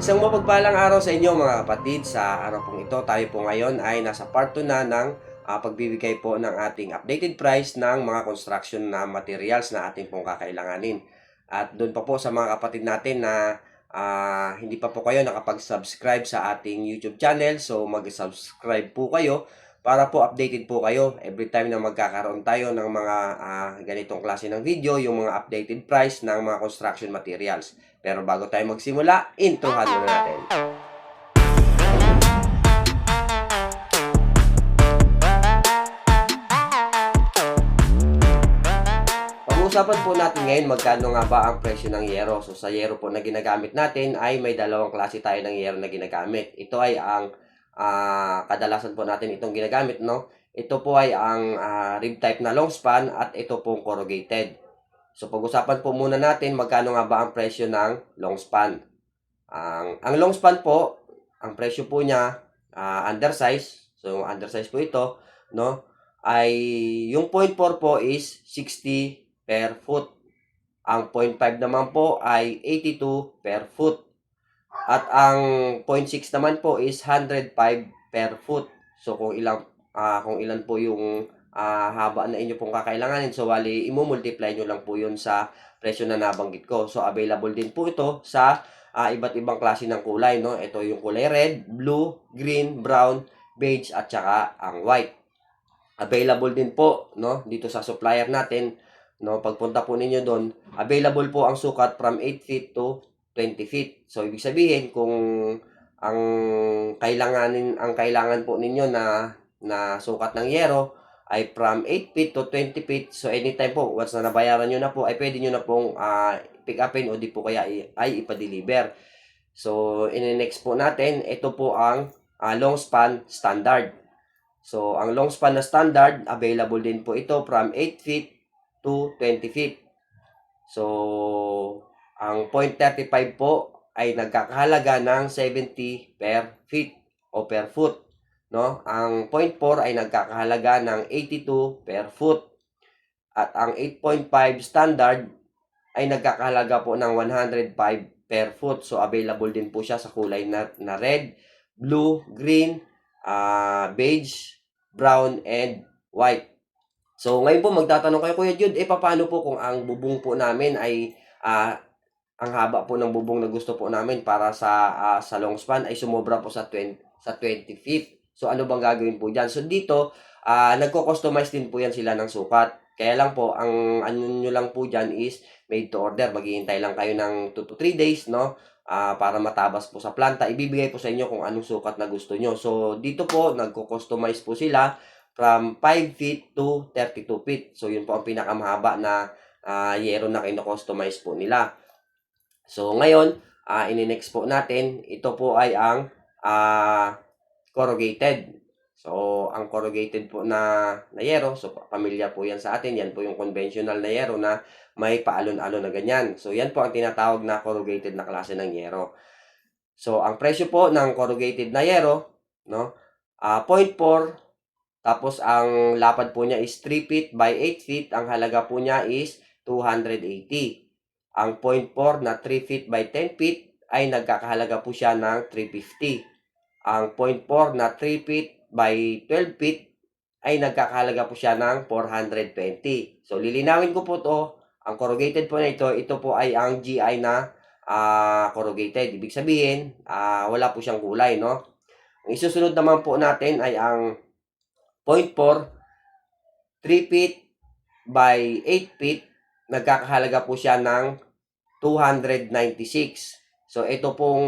Isang mapagpalang araw sa inyo mga kapatid. Sa araw pong ito, tayo po ngayon ay nasa part 2 na ng ah, pagbibigay po ng ating updated price ng mga construction na materials na ating pong kakailanganin. At doon pa po sa mga kapatid natin na ah, hindi pa po kayo nakapag-subscribe sa ating YouTube channel. So mag-subscribe po kayo para po updated po kayo every time na magkakaroon tayo ng mga ah, ganitong klase ng video, yung mga updated price ng mga construction materials. Pero bago tayo magsimula, introhan muna natin. Pag-uusapan po natin ngayon magkano nga ba ang presyo ng yero. So sa yero po na ginagamit natin ay may dalawang klase tayo ng yero na ginagamit. Ito ay ang ah, kadalasan po natin itong ginagamit, no? Ito po ay ang ah, rib type na long span at ito pong corrugated. So pag-usapan po muna natin magkano nga ba ang presyo ng long span. Ang ang long span po, ang presyo po niya ah, undersize. So undersize po ito, no? Ay yung 0.4 po is 60 per foot. Ang 0.5 naman po ay 82 per foot. At ang 0.6 naman po is 105 per foot. So kung ilang ah, kung ilan po yung ah, haba na inyo pong kakailanganin, so wali i-multiply nyo lang po yun sa presyo na nabanggit ko. So available din po ito sa ah, iba't ibang klase ng kulay, no? Ito yung kulay red, blue, green, brown, beige at saka ang white. Available din po, no, dito sa supplier natin, no, pagpunta po ninyo doon, available po ang sukat from 8 feet to 20 feet. So ibig sabihin kung ang kailanganin ang kailangan po ninyo na na sukat ng yero ay from 8 feet to 20 feet. So anytime po, once na nabayaran nyo na po, ay pwede nyo na pong ah, pick upin o di po kaya i- ay ipa-deliver. So, in-next po natin, ito po ang ah, long span standard. So, ang long span na standard, available din po ito from 8 feet to 20 feet. So, ang 0.35 po ay nagkakahalaga ng 70 per feet o per foot. No? Ang 0.4 ay nagkakahalaga ng 82 per foot. At ang 8.5 standard ay nagkakahalaga po ng 105 per foot. So, available din po siya sa kulay na, na red, blue, green, ah beige, brown, and white. So, ngayon po magtatanong kayo, Kuya Jude, eh paano po kung ang bubong po namin ay ah, ang haba po ng bubong na gusto po namin para sa ah, sa long span ay sumobra po sa 20 sa 20 feet. So, ano bang gagawin po diyan? So, dito ah nagko-customize din po yan sila ng sukat. Kaya lang po, ang ano nyo lang po dyan is made to order. Maghihintay lang kayo ng 2 to 3 days, no? ah, para matabas po sa planta. Ibibigay po sa inyo kung anong sukat na gusto nyo. So, dito po, nagko-customize po sila from 5 feet to 32 feet. So, yun po ang pinakamahaba na ah, yero na kino-customize po nila. So, ngayon, ah ininext po natin, ito po ay ang ah, corrugated. So, ang corrugated po na, na yero, so pamilya po yan sa atin, yan po yung conventional na yero na may paalon-alon na ganyan. So, yan po ang tinatawag na corrugated na klase ng yero. So, ang presyo po ng corrugated na yero, no, ah 0.4, tapos ang lapad po niya is 3 feet by 8 feet, ang halaga po niya is 280. Ang 0.4 na 3 feet by 10 feet ay nagkakahalaga po siya ng 350. Ang 0.4 na 3 feet by 12 feet ay nagkakahalaga po siya ng 420. So, lilinawin ko po to ang corrugated po na ito, ito po ay ang GI na ah, corrugated. Ibig sabihin, ah, wala po siyang kulay, no? Ang isusunod naman po natin ay ang 0.4, 3 feet by 8 feet, nagkakahalaga po siya ng 296. So, ito pong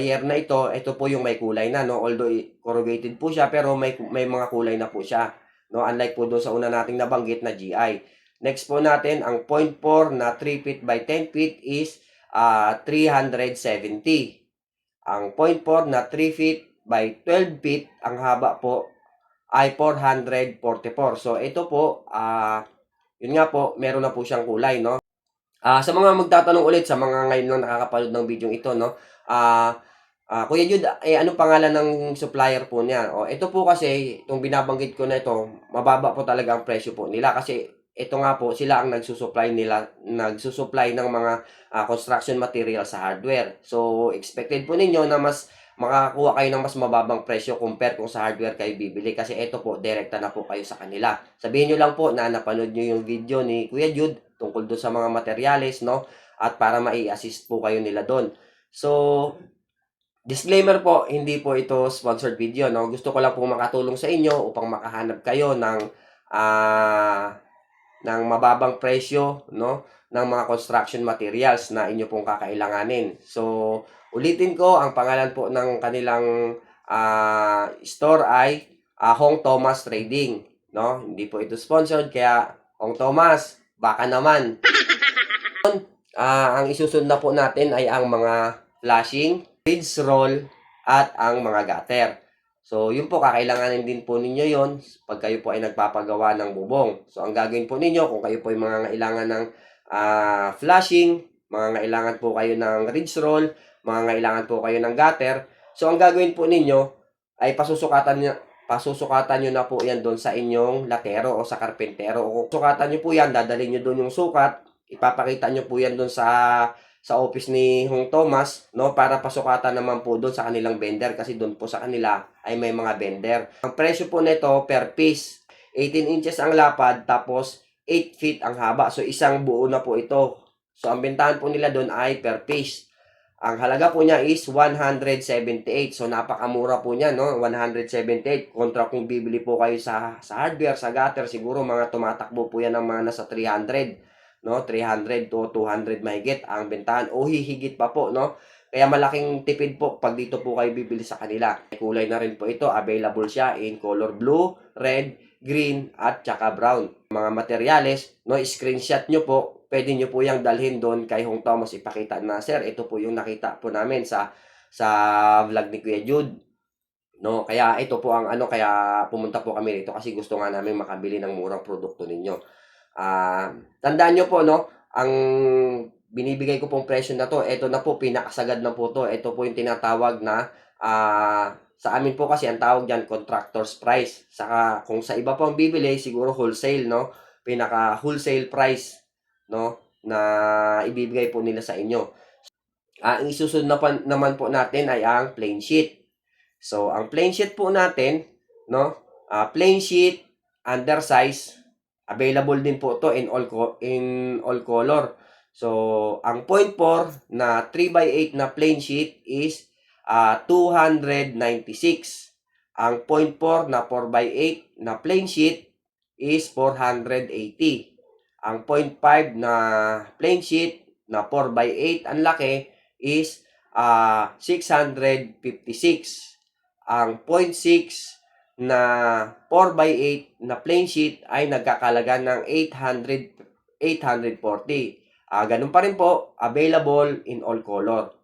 year na ito, ito po yung may kulay na, no? Although i- corrugated po siya, pero may, may mga kulay na po siya. No? Unlike po doon sa una nating nabanggit na GI. Next po natin, ang 0.4 na 3 feet by 10 feet is ah 370. Ang 0.4 na 3 feet by 12 feet, ang haba po ay 444. So, ito po, ah yun nga po, meron na po siyang kulay, no? Ah, sa mga magtatanong ulit sa mga ngayon lang nakakapanood ng video ito, no? Ah, ah Kuya Jude, eh anong pangalan ng supplier po niya? O, ito po kasi itong binabanggit ko na ito, mababa po talaga ang presyo po nila kasi ito nga po, sila ang nagsusupply nila, nagsusupply ng mga ah, construction material sa hardware. So, expected po ninyo na mas makakakuha kayo ng mas mababang presyo compare kung sa hardware kayo bibili kasi ito po, direkta na po kayo sa kanila. Sabihin nyo lang po na napanood nyo yung video ni Kuya Jude tungkol doon sa mga materials, no? At para mai-assist po kayo nila doon. So, disclaimer po, hindi po ito sponsored video, no? Gusto ko lang po makatulong sa inyo upang makahanap kayo ng ah ng mababang presyo, no? ng mga construction materials na inyo pong kakailanganin. So, ulitin ko, ang pangalan po ng kanilang ah, store ay ah, Hong Thomas Trading, no? Hindi po ito sponsored kaya Hong Thomas, baka naman. Ah, ang isusunod na po natin ay ang mga flashing, bridge roll, at ang mga gutter. So, yun po, kakailanganin din po ninyo yon pag kayo po ay nagpapagawa ng bubong. So, ang gagawin po ninyo, kung kayo po ay mga ngailangan ng ah, flashing, mga ngailangan po kayo ng ridge roll, mga ngailangan po kayo ng gutter. So, ang gagawin po ninyo ay pasusukatan nyo, pasusukatan nyo na po yan doon sa inyong latero o sa karpentero. O sukatan nyo po yan, dadalhin nyo doon yung sukat, ipapakita nyo po yan doon sa sa office ni Hong Thomas, no, para pasukatan naman po doon sa kanilang vendor kasi doon po sa kanila ay may mga vendor. Ang presyo po nito per piece, 18 inches ang lapad tapos 8 feet ang haba. So isang buo na po ito. So ang bentahan po nila doon ay per piece. Ang halaga po niya is 178. So napakamura po niya, no? 178 kontra kung bibili po kayo sa sa hardware, sa gutter, siguro mga tumatakbo po yan ng mga nasa 300 no? 300 to 200 mahigit ang bentahan o hihigit pa po no? Kaya malaking tipid po pag dito po kayo bibili sa kanila. Kulay na rin po ito available siya in color blue red green at tsaka brown. Mga materyales no? Screenshot nyo po pwede nyo po yung dalhin doon kay Hong Thomas ipakita na sir ito po yung nakita po namin sa sa vlog ni Kuya Jude. No? Kaya ito po ang ano kaya pumunta po kami rito kasi gusto nga namin makabili ng murang produkto ninyo Ah, tandaan nyo po, no, ang binibigay ko pong presyo na to, ito na po, pinakasagad na po to. Ito po yung tinatawag na, ah, sa amin po kasi ang tawag dyan, contractor's price. Saka kung sa iba pong bibili, siguro wholesale, no, pinaka wholesale price, no, na ibibigay po nila sa inyo. Ah, ang isusunod na naman po natin ay ang plain sheet. So, ang plain sheet po natin, no, ah, plain sheet, undersize, Available din po to in all in all color. So, ang 0.4 na 3x8 na plain sheet is ah, 296. Ang 0.4 na 4x8 na plain sheet is 480. Ang 0.5 na plain sheet na 4x8 ang laki is ah, 656. Ang 0.6 na 4x8 na plain sheet ay nagkakalaga ng 800 840. Ah, ganun pa rin po, available in all color.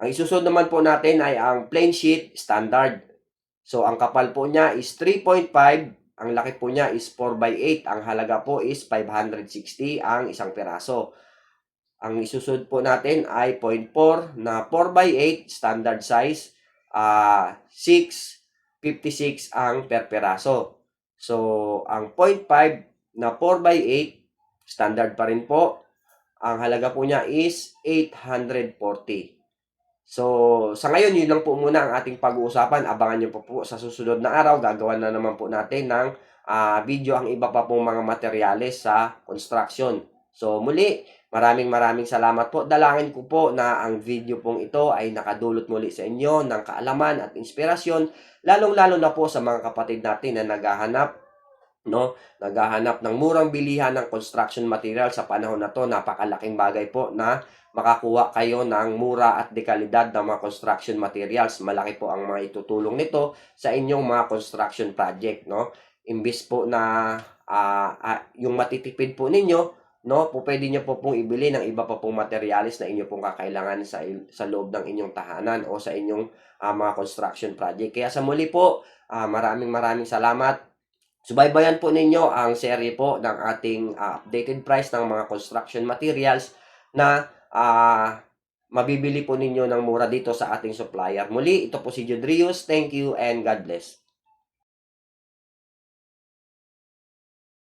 Ang isusunod naman po natin ay ang plain sheet standard. So, ang kapal po niya is 3.5, ang laki po niya is 4x8, ang halaga po is 560 ang isang peraso. Ang isusunod po natin ay 0.4 na 4x8 standard size, ah 6 56 ang per peraso. So, ang 0.5 na 4x8, standard pa rin po. Ang halaga po niya is 840. So, sa ngayon, yun lang po muna ang ating pag-uusapan. Abangan nyo po po sa susunod na araw. Gagawa na naman po natin ng ah, video ang iba pa pong mga materyales sa construction. So, muli, maraming maraming salamat po. Dalangin ko po na ang video pong ito ay nakadulot muli sa inyo ng kaalaman at inspirasyon lalong-lalo na po sa mga kapatid natin na naghahanap no? Naghahanap ng murang bilihan ng construction material sa panahon na to. Napakalaking bagay po na makakuha kayo ng mura at dekalidad ng mga construction materials. Malaki po ang mga itutulong nito sa inyong mga construction project no? Imbis po na ah, ah, yung matitipid po ninyo no po pwede niyo po pong ibili ng iba pa pong materials na inyo pong kakailangan sa sa loob ng inyong tahanan o sa inyong ah, mga construction project. Kaya sa muli po, ah, maraming maraming salamat. Subaybayan po ninyo ang serye po ng ating ah, updated price ng mga construction materials na ah, mabibili po ninyo ng mura dito sa ating supplier. Muli, ito po si Judrius. Thank you and God bless.